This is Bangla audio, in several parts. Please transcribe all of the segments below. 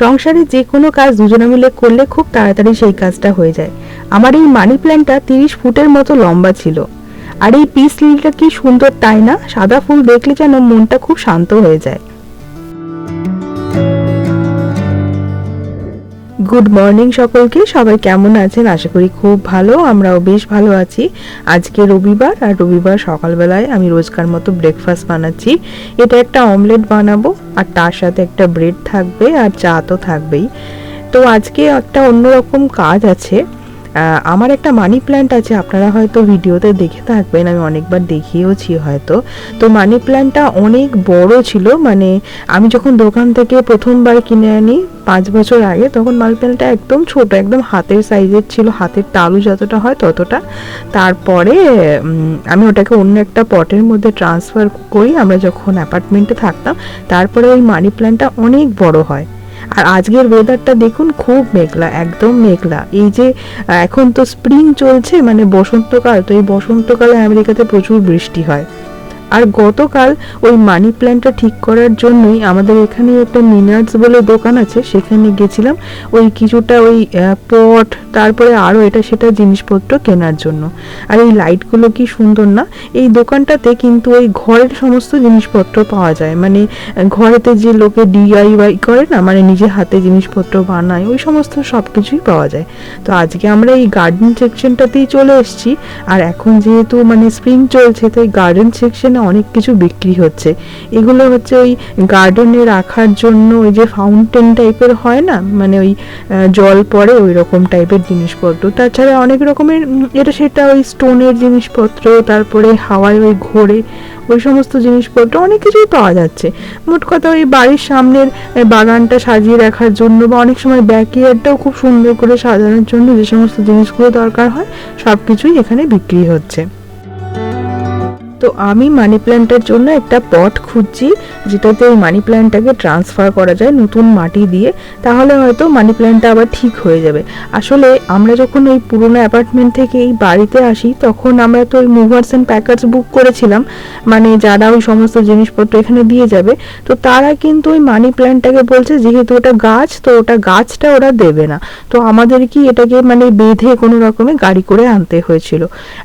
সংসারে যে কোনো কাজ দুজনে মিলে করলে খুব তাড়াতাড়ি সেই কাজটা হয়ে যায়। আমার এই মানি প্ল্যান্টটা তিরিশ ফুটের মতো লম্বা ছিল। আর এই পিস লিলটা কি সুন্দর তাই না? সাদা ফুল দেখলে যেন মনটা খুব শান্ত হয়ে যায়। গুড মর্নিং সকলকে, সবাই কেমন আছেন? আশা করি খুব ভালো, আমরাও বেশ ভালো আছি। আজকে রবিবার আর রবিবার সকালবেলায় আমি রোজকার মতো ব্রেকফাস্ট বানাচ্ছি। এটা একটা অমলেট বানাবো আর তার সাথে একটা ব্রেড থাকবে আর চা তো থাকবেই। তো আজকে একটা অন্যরকম কাজ আছে। আমার একটা মানি প্ল্যান্ট আছে, আপনারা হয়তো ভিডিওতে দেখে থাকবেন, আমি অনেকবার দেখিয়েওছি হয়তো। তো মানি প্ল্যান্টটা অনেক বড় ছিল মানে আমি যখন দোকান থেকে প্রথমবার কিনে আনি, পাঁচ বছর আগে, তখন মানি প্ল্যান্টটা একদম ছোট, একদম হাতের সাইজের ছিল, হাতের তালু যতটা হয় ততটা। তারপরে আমি ওটাকে অন্য একটা পটের মধ্যে ট্রান্সফার করি, আমরা যখন অ্যাপার্টমেন্টে থাকতাম, তারপরে ওই মানি প্ল্যান্টটা অনেক বড় হয়। আর আজকের ওয়েদারটা দেখুন, খুব মেঘলা, একদম মেঘলা। এই যে এখন তো স্প্রিং চলছে মানে বসন্তকাল, তো এই বসন্তকালে আমেরিকাতে প্রচুর বৃষ্টি হয়। আর গতকাল ওই মানি প্ল্যান্টটা ঠিক করার জন্যই আমাদের এখানে একটা মিনার্স বলে দোকান আছে, সেখানে গেছিলাম। ওই কিছুটা ওই পট তারপরে আরও এটা সেটা জিনিসপত্র কেনার জন্য। আর এই লাইটগুলো কি সুন্দর না? এই দোকানটাতে কিন্তু ওই ঘরের সমস্ত জিনিসপত্র পাওয়া যায়। মানে ঘরেতে যে লোকে ডিআইওয়াই করে না মানে নিজে হাতে জিনিসপত্র বানায়, ওই সমস্ত সব কিছুই পাওয়া যায়। তো আজকে আমরা এই গার্ডেন সেকশনটাতেই চলে এসেছি। আর এখন যেহেতু মানে স্প্রিং চলছে তো এই গার্ডেন সেকশনে অনেক কিছু বিক্রি হচ্ছে। এগুলো হচ্ছে ওই গার্ডেনে রাখার জন্য ওই যে ফাউন্টেন টাইপের হয় না? মানে ওই জল পড়ে ওই রকম টাইপের জিনিসপত্র। তাছাড়া অনেক রকমের এটা সেটা ওই স্টোনের জিনিসপত্র, তারপরে হাওয়ায় ওই ঘোরে, ওই সমস্ত জিনিসপত্র, অনেক কিছুই পাওয়া যাচ্ছে। মোট কথা ওই বাড়ির সামনের বাগানটা সাজিয়ে রাখার জন্য বা অনেক সময় ব্যাকইয়ার্ডটাও খুব সুন্দর করে সাজানোর জন্য যে সমস্ত জিনিসগুলো দরকার হয় সব কিছুই এখানে বিক্রি হচ্ছে। তো আমি মানি প্ল্যান্টের জন্য একটা পট খুঁজছি, যেটাতে ওই মানি প্ল্যান্টটাকে ট্রান্সফার করা যায় নতুন মাটি দিয়ে, তাহলে হয়তো মানি প্ল্যান্টটা আবার ঠিক হয়ে যাবে। আসলে আমরা যখন ওই পুরোনো অ্যাপার্টমেন্ট থেকে এই বাড়িতে আসি, তখন আমরা তো ওই মুভার্স অ্যান্ড প্যাকার্স বুক করেছিলাম মানে যারা ওই সমস্ত জিনিসপত্র এখানে দিয়ে যাবে, তো তারা কিন্তু ওই মানি প্ল্যান্টটাকে বলছে, যেহেতু ওটা গাছ, তো ওটা গাছটা ওরা দেবে না। তো আমাদের কি এটাকে মানে বেঁধে কোনো রকমে গাড়ি করে আনতে হয়েছিল।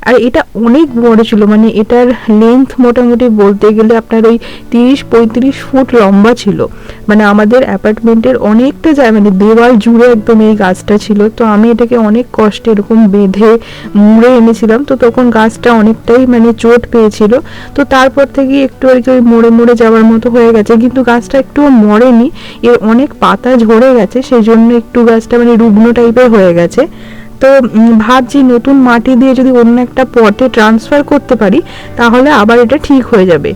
আর এটা অনেক বড় ছিল মানে এটার লেন্থ মোটামুটি বলতে গেলে আপনার ওই তিরিশ পঁয়ত্রিশ ফুট লম্বা ছিল। মানে আমাদের অ্যাপার্টমেন্টের অনেকটা যায় মানে দেওয়াল জুড়ে একদম এই গাছটা ছিল। তো আমি এটাকে অনেক কষ্টে এরকম বেঁধে মুড়ে এনেছিলাম। তো তখন গাছটা অনেকটাই মানে চোট পেয়েছিল। তো তারপর থেকে একটু আর কি ওই মরে মরে যাওয়ার মতো হয়ে গেছে। কিন্তু গাছটা একটুও মরেনি। এর অনেক পাতা ঝরে গেছে। সেই জন্য একটু গাছটা মানে রুগ্ন টাইপের হয়ে গেছে। তো ভাবছি নতুন মাটি দিয়ে যদি অন্য একটা পটে ট্রান্সফার করতে পারি, তাহলে আবার এটা ঠিক হয়ে যাবে।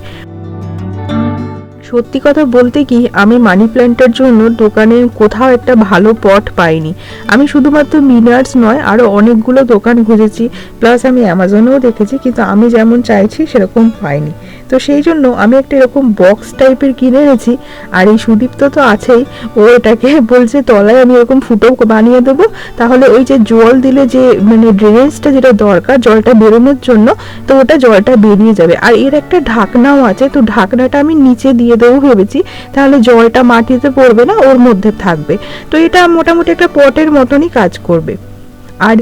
সত্যি কথা বলতে কি, আমি মানি প্ল্যান্টের জন্য দোকানে কোথাও একটা ভালো পট পাইনি। আমি শুধুমাত্র মিনার্স নয় আরও অনেকগুলো দোকান খুঁজেছি প্লাস আমি অ্যামাজনেও দেখেছি, কিন্তু আমি যেমন চাইছি, সেরকম পাইনি। তো সেই জন্য আমি একটা এরকম বক্স টাইপের কিনে এনেছি, আর এই সুদীপ্ত তো আছেই। ও এটাকে বলছে, তলায় আমি এরকম ফুটো বানিয়ে দেবো। তাহলে ওই যে জল দিলে যে মানে ড্রেনেজটা যেটা দরকার, জলটা বেরোনোর জন্য, তো ওটা জলটা বেরিয়ে যাবে। আর এর একটা ঢাকনাও আছে, তো ঢাকনাটা আমি নিচে দিয়ে দেবো ভেবেছি। তাহলে জলটা মাটিতে পড়বে না, ওর মধ্যে থাকবে। তো এটা মোটামুটি একটা পটের মতনই কাজ করবে। আর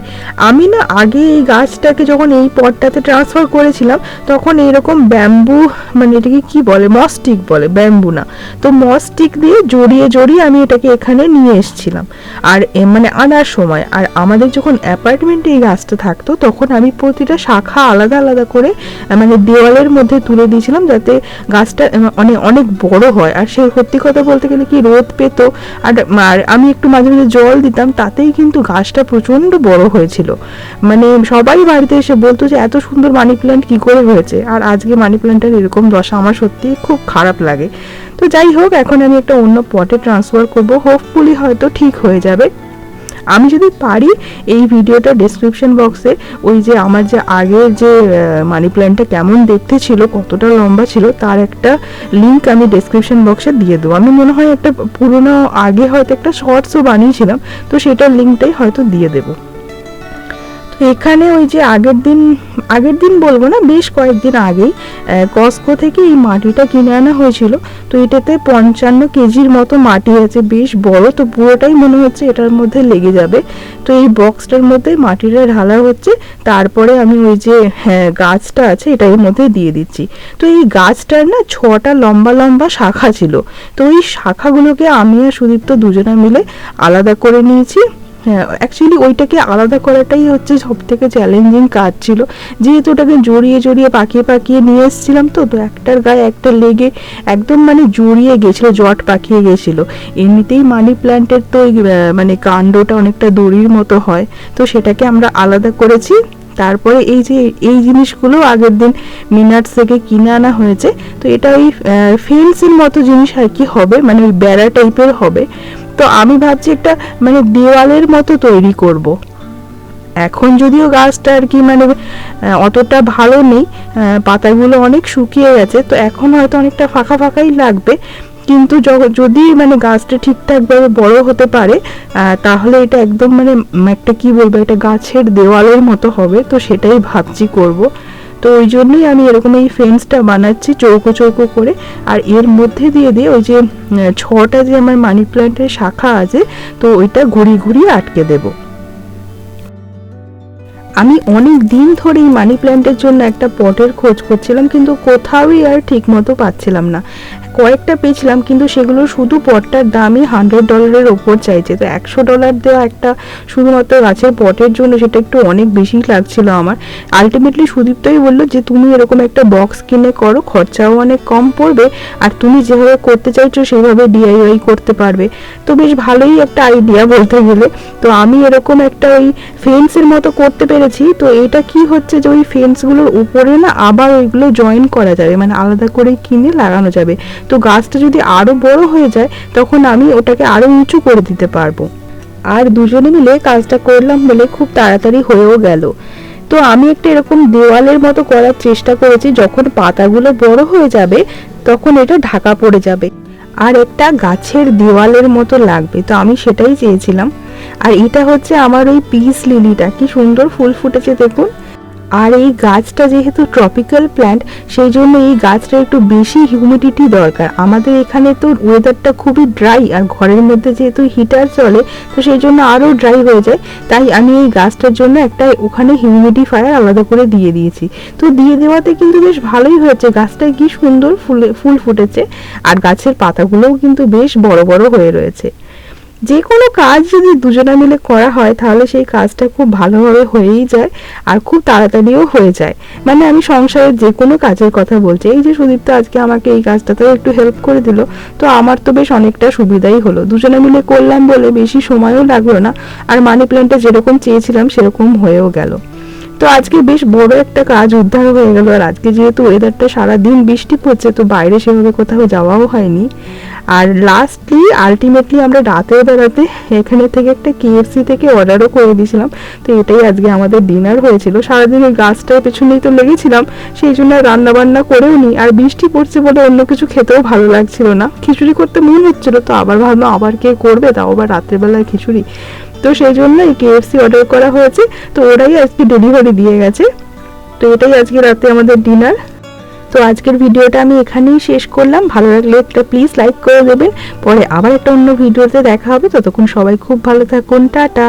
আমি না আগে এই গাছটাকে যখন এই পটটাতে ট্রান্সফার করেছিলাম, তখন এইরকম ব্যাম্বু মানে এটাকে কি বলে? মস্টিক বলে ব্যাম্বু না। তো মস্টিক দিয়ে জড়িয়ে জড়িয়ে আমি এটাকে এখানে নিয়ে এসেছিলাম। আর মানে আনার সময়, আর আমাদের যখন অ্যাপার্টমেন্টে এই গাছটা থাকতো, তখন আমি প্রতিটা শাখা আলাদা আলাদা করে মানে দেওয়ালের মধ্যে তুলে দিয়েছিলাম যাতে গাছটা অনেক অনেক বড় হয়। আর সেই সত্যি কথা বলতে গেলে কি রোদ পেত। আর আর আমি একটু মাঝে মাঝে জল দিতাম, তাতেই কিন্তু গাছটা প্রচণ্ড বড় হয়েছিল। মানে সবাই বাড়িতে এসে বলতো যে, এত সুন্দর মানি প্ল্যান্ট কি করে হয়েছে? আর আজকে মানি প্ল্যান্টের এরকম দশা আমার সত্যি খুব খারাপ লাগে। তো যাই হোক, এখন আমি একটা অন্য পটে ট্রান্সফার করব। হোপফুলি হয়তো ঠিক হয়ে যাবে। আমি যদি পারি, এই ভিডিওটা ডেসক্রিপশন বক্সে ওই যে আমার যে আগের যে মানি প্ল্যান্টটা কেমন দেখতে ছিল, কতটা লম্বা ছিল, তার একটা লিঙ্ক আমি ডেসক্রিপশন বক্সে দিয়ে দেবো। আমি মনে হয় একটা পুরোনো, আগে হয়তো একটা শর্টসও বানিয়েছিলাম, তো সেটার লিঙ্কটাই হয়তো দিয়ে দেবো। এখানে ওই যে আগের দিন আগের দিন বলব না, বেশ কয়েকদিন আগেই কস্কো থেকে এই মাটিটা কিনে আনা হয়েছিল। তো এটাতে পঞ্চান্ন কেজির মতো মাটি আছে, বেশ বড়, তো পুরোটাই মনে হচ্ছে এটার মধ্যে লেগে যাবে। তো এই বক্সটার মধ্যে মাটিটা ঢালা হচ্ছে, তারপরে আমি ওই যে হ্যাঁ গাছটা আছে, এটার মধ্যে দিয়ে দিচ্ছি। তো এই গাছটার না ছটা লম্বা লম্বা শাখা ছিল। তো ওই শাখাগুলোকে আমি আর সুদীপ্ত দুজনে মিলে আলাদা করে নিয়েছি। হ্যাঁ অ্যাকচুয়ালি ওইটাকে আলাদা করাটাই হচ্ছে সব থেকে চ্যালেঞ্জিং কাজ ছিল। যেহেতু ওটাকে জড়িয়ে জড়িয়ে পাকিয়ে পাকিয়ে নিয়ে এসেছিলাম তো তো একটার গায়ে একটা লেগে একদম মানে জড়িয়ে গেছিল, জট পাকিয়ে গেছিল। এমনিতেই মানি প্ল্যান্টের তো মানে কাণ্ডটা অনেকটা দড়ির মতো হয়। তো সেটাকে আমরা আলাদা করেছি। তারপরে এই যে, এই জিনিসগুলো আগের দিন মিনার্স থেকে কিনে আনা হয়েছে। তো এটা ওই ফেন্সের মতো জিনিস আর কি হবে মানে ওই বেড়া টাইপের হবে। তো আমি ভাবছি একটা মানে দেওয়ালের মতো তৈরি করব। এখন যদিও গাছটা আর কি মানে অতটা ভালো নেই পাতাগুলো অনেক শুকিয়ে গেছে, তো এখন হয়তো অনেকটা ফাঁকা ফাঁকাই লাগবে কিন্তু যদি মানে গাছটা ঠিকঠাকভাবে বড় হতে পারে তাহলে এটা একদম মানে একটা কি বলব এটা গাছের দেওয়ালের মতো হবে, তো সেটাই ভাবছি করব তো ওই জন্যই আমি এরকম এই ফেন্সটা বানাচ্ছি চৌকো চৌকো করে। আর এর মধ্যে দিয়ে দিয়ে ওই যে ছটা যে আমার মানি প্ল্যান্টের শাখা আছে, তো ওইটা ঘুরিয়ে ঘুরিয়ে আটকে দেবো। আমি অনেক দিন ধরেই মানি প্ল্যান্টের জন্য একটা পটের খোঁজ করছিলাম, কিন্তু কোথাওই আর ঠিক মতো পাচ্ছিলাম না। কয়েকটা পেয়েছিলাম, কিন্তু সেগুলো শুধু পটটার দামই হান্ড্রেড ডলারের ওপর চাইছে। তো একশো ডলার দেওয়া একটা শুধুমাত্র গাছের পটের জন্য সেটা একটু অনেক বেশি লাগছিল আমার। আলটিমেটলি সুদীপ্তই বলল যে, তুমি এরকম একটা বক্স কিনে করো, খরচাও অনেক কম পড়বে, আর তুমি যেভাবে করতে চাইছো সেভাবে ডিআইওয়াই করতে পারবে। তো বেশ ভালোই একটা আইডিয়া বলতে গেলে। তো আমি এরকম একটা ওই ফেন্সের মতো করতে পেরেছি। তো এটা কি হচ্ছে যে, ওই ফেন্সগুলোর উপরে না আবার ওইগুলো জয়েন করা যাবে মানে আলাদা করে কিনে লাগানো যাবে। তো গাছটা যদি আরও বড় হয়ে যায়, তখন আমি ওটাকে আরও উঁচু করে দিতে পারব। আর দুজনে মিলে কাজটা করলাম বলে খুব তাড়াতাড়ি হয়েও গেল। তো আমি একটা এরকম দেওয়ালের মতো করার চেষ্টা করেছি, যখন পাতাগুলো বড় হয়ে যাবে, তখন এটা ঢাকা পড়ে যাবে। আর একটা গাছের দেওয়ালের মতো লাগবে, তো আমি সেটাই চেয়েছিলাম। আর এটা হচ্ছে আমার ওই পিস লিলিটা, কি সুন্দর ফুল ফুটেছে দেখুন। আর এই গাছটা যেহেতু ট্রপিক্যাল প্ল্যান্ট সেই জন্য এই গাছটা একটু বেশি হিউমিডিটি দরকার। আমাদের এখানে তো ওয়েদারটা খুবই ড্রাই আর ঘরের মধ্যে যেহেতু হিটার চলে, তো সেই জন্য আরও ড্রাই হয়ে যায়। তাই আমি এই গাছটার জন্য একটা ওখানে হিউমিডিফায়ার আলাদা করে দিয়ে দিয়েছি। তো দিয়ে দেওয়াতে কিন্তু বেশ ভালোই হয়েছে। গাছটায় কি সুন্দর ফুলে, ফুল ফুটেছে। আর গাছের পাতাগুলোও কিন্তু বেশ বড় বড় হয়ে রয়েছে। যে কোনো কাজ যদি দুজনা মিলে করা হয়, তাহলে সেই কাজটা খুব ভালোভাবে হয়েই যায় আর খুব তাড়াতাড়িও হয়ে যায়। মানে আমি সংসারের যে কোনো কাজের কথা বলছি। এই যে সুদীপ্ত আজকে আমাকে এই কাজটাতেও একটু হেল্প করে দিল, তো আমার তো বেশ অনেকটা সুবিধাই হলো। দুজনে মিলে করলাম বলে বেশি সময়ও লাগল না, আর মানি প্ল্যানটা যেরকম চেয়েছিলাম, সেরকম হয়েও গেল। তো আজকে বেশ বড় একটা কাজ উদ্ধার হয়ে গেল। আর আজকে যেহেতু ওয়েদারটা সারাদিন বৃষ্টি পড়ছে, তো বাইরে সেভাবে কোথাও যাওয়াও হয়নি। আর লাস্টলি আলটিমেটলি আমরা রাতের বেলাতে এখানে থেকে একটা কেএফসি থেকে অর্ডারও করে দিয়েছিলাম। তো এটাই আজকে আমাদের ডিনার হয়েছিল। সারাদিন ওই গাছটার পেছনেই তো লেগেছিলাম, সেই জন্য রান্না বান্না করেও নি আর বৃষ্টি পড়ছে বলে অন্য কিছু খেতেও ভালো লাগছিল না। খিচুড়ি করতে মন হচ্ছিল, তো আবার ভাবলাম আবার কে করবে? তাও আবার রাত্রেবেলায় খিচুড়ি। তো সেই জন্য এই কেএফসি অর্ডার করা হয়েছে। তো ওরাই আজকে ডেলিভারি দিয়ে গেছে। তো এটাই আজকে রাতে আমাদের ডিনার তো আজকের ভিডিওটা আমি এখানেই শেষ করলাম। ভালো লাগলে একটা প্লিজ লাইক করে দেবেন। পরে আবার একটা অন্য ভিডিওতে দেখা হবে। ততক্ষণ সবাই খুব ভালো থাকুন। টাটা।